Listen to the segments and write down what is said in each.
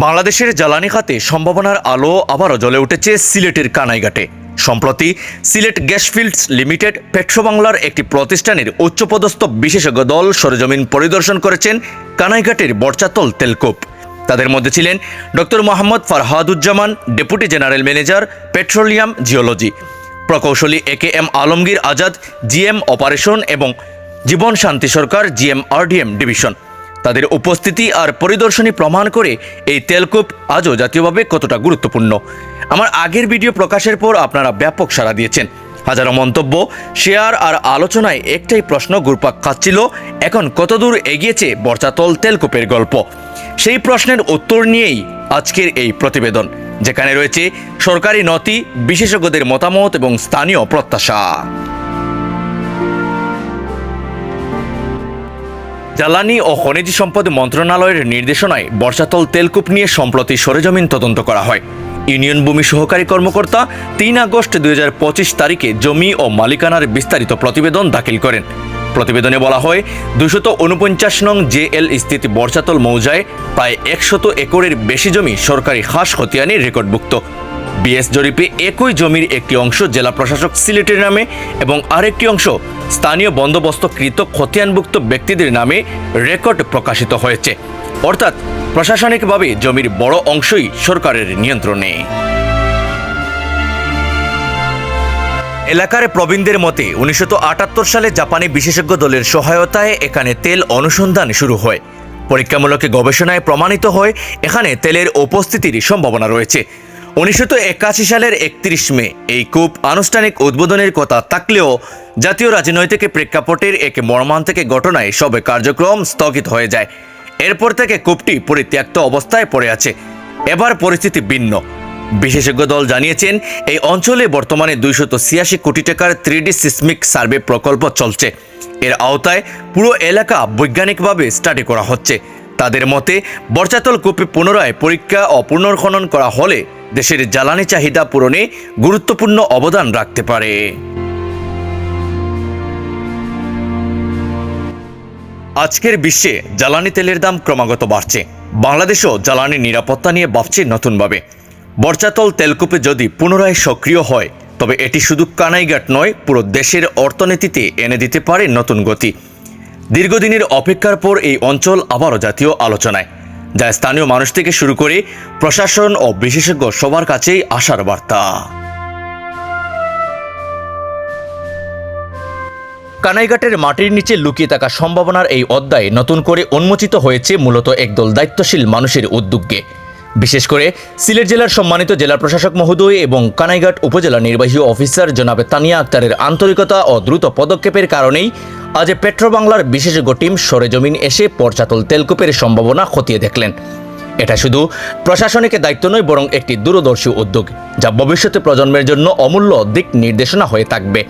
বাংলাদেশের জ্বালানি খাতে সম্ভাবনার আলো আবারও জ্বলে উঠেছে সিলেটের কানাইঘাটে। সম্প্রতি সিলেট গ্যাস ফিল্ডস লিমিটেড পেট্রোবাংলার একটি প্রতিষ্ঠানের উচ্চপদস্থ বিশেষজ্ঞ দল সরজমিন পরিদর্শন করেছেন কানাইঘাটের বর্চাতল তেলকূপ। তাদের মধ্যে ছিলেন doctor Mohammad Farhaduzzaman, deputy general manager, petroleum geology. প্রকৌশলী A K M Alamgir Azad, GM operation এবং জীবন শান্তি সরকার, জিএম আরডিএম ডিভিশন। তাদের উপস্থিতি আর পরিদর্শনী প্রমাণ করে এই তেলকূপ আজও জাতীয়ভাবে কতটা গুরুত্বপূর্ণ। আমার আগের ভিডিও প্রকাশের পর আপনারা ব্যাপক সাড়া দিয়েছেন। হাজারো মন্তব্য, শেয়ার আর আলোচনায় একটাই প্রশ্ন ঘুরপাক খাচ্ছিল, এখন কতদূর এগিয়েছে বর্ষাতল তেলকূপের গল্প? সেই প্রশ্নের উত্তর নিয়েই আজকের এই প্রতিবেদন, যেখানে রয়েছে সরকারি নথি, বিশেষজ্ঞদের মতামত এবং স্থানীয় প্রত্যাশা। জ্বালানি ও খনিজ সম্পদ মন্ত্রণালয়ের নির্দেশনায় বর্ষাতল তেলকূপ নিয়ে সম্প্রতি সরেজমিন তদন্ত করা হয়। ইউনিয়ন ভূমি সহকারী কর্মকর্তা তিন আগস্ট দু হাজার পঁচিশ তারিখে জমি ও মালিকানার বিস্তারিত প্রতিবেদন দাখিল করেন। প্রতিবেদনে বলা হয় দুশত উনপঞ্চাশ নং জেএল স্থিত বর্ষাতল মৌজায় প্রায় একশত একরের বেশি জমি সরকারি হাঁস খতিয়ানে রেকর্ডভুক্ত। বিএস জরিপে একই জমির একটি অংশ জেলা প্রশাসক সিলেটের নামে এবং আরেকটি অংশ স্থানীয় বন্দোবস্তকৃত খতিয়ানভুক্ত ব্যক্তিদের নামে রেকর্ড প্রকাশিত হয়েছে। অর্থাৎ প্রশাসনিকভাবে জমির বড় অংশই সরকারের নিয়ন্ত্রণে। এলাকার প্রবীণদের মতে, উনিশশো আটাত্তর সালে জাপানি বিশেষজ্ঞ দলের সহায়তায় এখানে তেল অনুসন্ধান শুরু হয়। পরীক্ষামূলক গবেষণায় প্রমাণিত হয়, এখানে তেলের উপস্থিতির সম্ভাবনা রয়েছে। উনিশশো একাশি সালের একত্রিশ মে এই কূপ আনুষ্ঠানিক উদ্বোধনের কথা থাকলেও জাতীয় রাজনৈতিক প্রেক্ষাপটের এক মর্মান্তিক ঘটনায় সবে কার্যক্রম স্থগিত হয়ে যায়। এরপর থেকে কূপটি পরিত্যক্ত অবস্থায় পড়ে আছে। এবার পরিস্থিতি ভিন্ন। বিশেষজ্ঞ দল জানিয়েছেন, এই অঞ্চলে বর্তমানে দুইশত ছিয়াশি কোটি টাকার থ্রিডি সিসমিক সার্ভে প্রকল্প চলছে। এর আওতায় পুরো এলাকা বৈজ্ঞানিকভাবে স্টাডি করা হচ্ছে। তাদের মতে, বর্ষাতল কূপে পুনরায় পরীক্ষা ও পুনর্খনন করা হলে দেশের জ্বালানি চাহিদা পূরণে গুরুত্বপূর্ণ অবদান রাখতে পারে। আজকের বিশ্বে জ্বালানি তেলের দাম ক্রমাগত বাড়ছে। বাংলাদেশও জ্বালানি নিরাপত্তা নিয়ে ভাবছে নতুনভাবে। বর্চাতল তেলকূপে যদি পুনরায় সক্রিয় হয়, তবে এটি শুধু কানাইঘাট নয়, পুরো দেশের অর্থনীতিতে এনে দিতে পারে নতুন গতি। দীর্ঘদিনের অপেক্ষার পর এই অঞ্চল আবারও জাতীয় আলোচনায়। যা স্থানীয় মানুষ থেকে শুরু করে প্রশাসন ও বিশেষজ্ঞ সবার কাছেই আসার বার্তা। কানাইঘাটের মাটির নিচে লুকিয়ে থাকা সম্ভাবনার এই অধ্যায় নতুন করে উন্মোচিত হয়েছে মূলত একদল দায়িত্বশীল মানুষের উদ্যোগে। বিশেষ করে সিলেট জেলার সম্মানিত জেলা প্রশাসক মহোদয় এবং কানাইঘাট উপজেলা নির্বাহী অফিসার জনাবে তানিয়া আক্তারের আন্তরিকতা ও দ্রুত পদক্ষেপের কারণেই আজ পেট্রোবাংলার বিশেষজ্ঞ টিম সরেজমিন এসে পর্যাতল তেলকূপের সম্ভাবনা খতিয়ে দেখলেন। এটা শুধু প্রশাসনিক দায়িত্ব নয়, বরং একটি দূরদর্শী উদ্যোগ, যা ভবিষ্যতে প্রজন্মের জন্য অমূল্য দিক নির্দেশনা হয়ে থাকবে।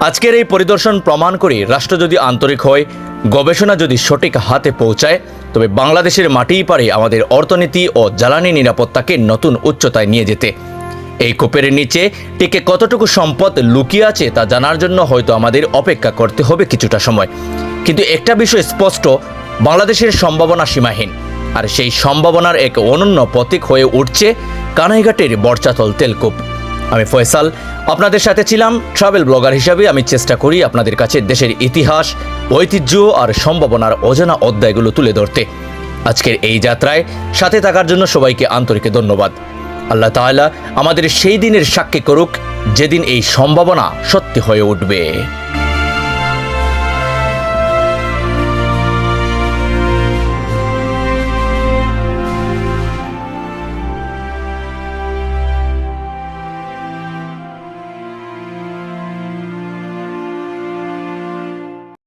আজকের এই পরিদর্শন প্রমাণ করে রাষ্ট্র যদি আন্তরিক হয়, গবেষণা যদি সঠিক হাতে পৌঁছায় তবে বাংলাদেশের মাটিই পারে আমাদের অর্থনীতি ও জ্বালানি নিরাপত্তাকে নতুন উচ্চতায় নিয়ে যেতে। এই কোপের নিচে টিকে কতটুকু সম্পদ লুকিয়ে আছে তা জানার জন্য হয়তো আমাদের অপেক্ষা করতে হবে কিছুটা সময়। কিন্তু একটা বিষয় স্পষ্ট, বাংলাদেশের সম্ভাবনা সীমাহীন। আর সেই সম্ভাবনার এক অনন্য প্রতীক হয়ে উঠছে কানাইঘাটের বর্ষাতল তেলকূপ। আমি ফয়সাল। আপনাদের সাথে ছিলাম ট্রাভেল ব্লগার হিসাবে। আমি চেষ্টা করি আপনাদের কাছে দেশের ইতিহাস, ঐতিহ্য আর সম্ভাবনার অজানা অধ্যায়গুলো তুলে ধরতে। আজকের এই যাত্রায় সাথে থাকার জন্য সবাইকে আন্তরিক ধন্যবাদ। আল্লাহ তাআলা আমাদের সেই দিনের সাক্ষী করুক, যেদিন এই সম্ভাবনা সত্যি হয়ে উঠবে।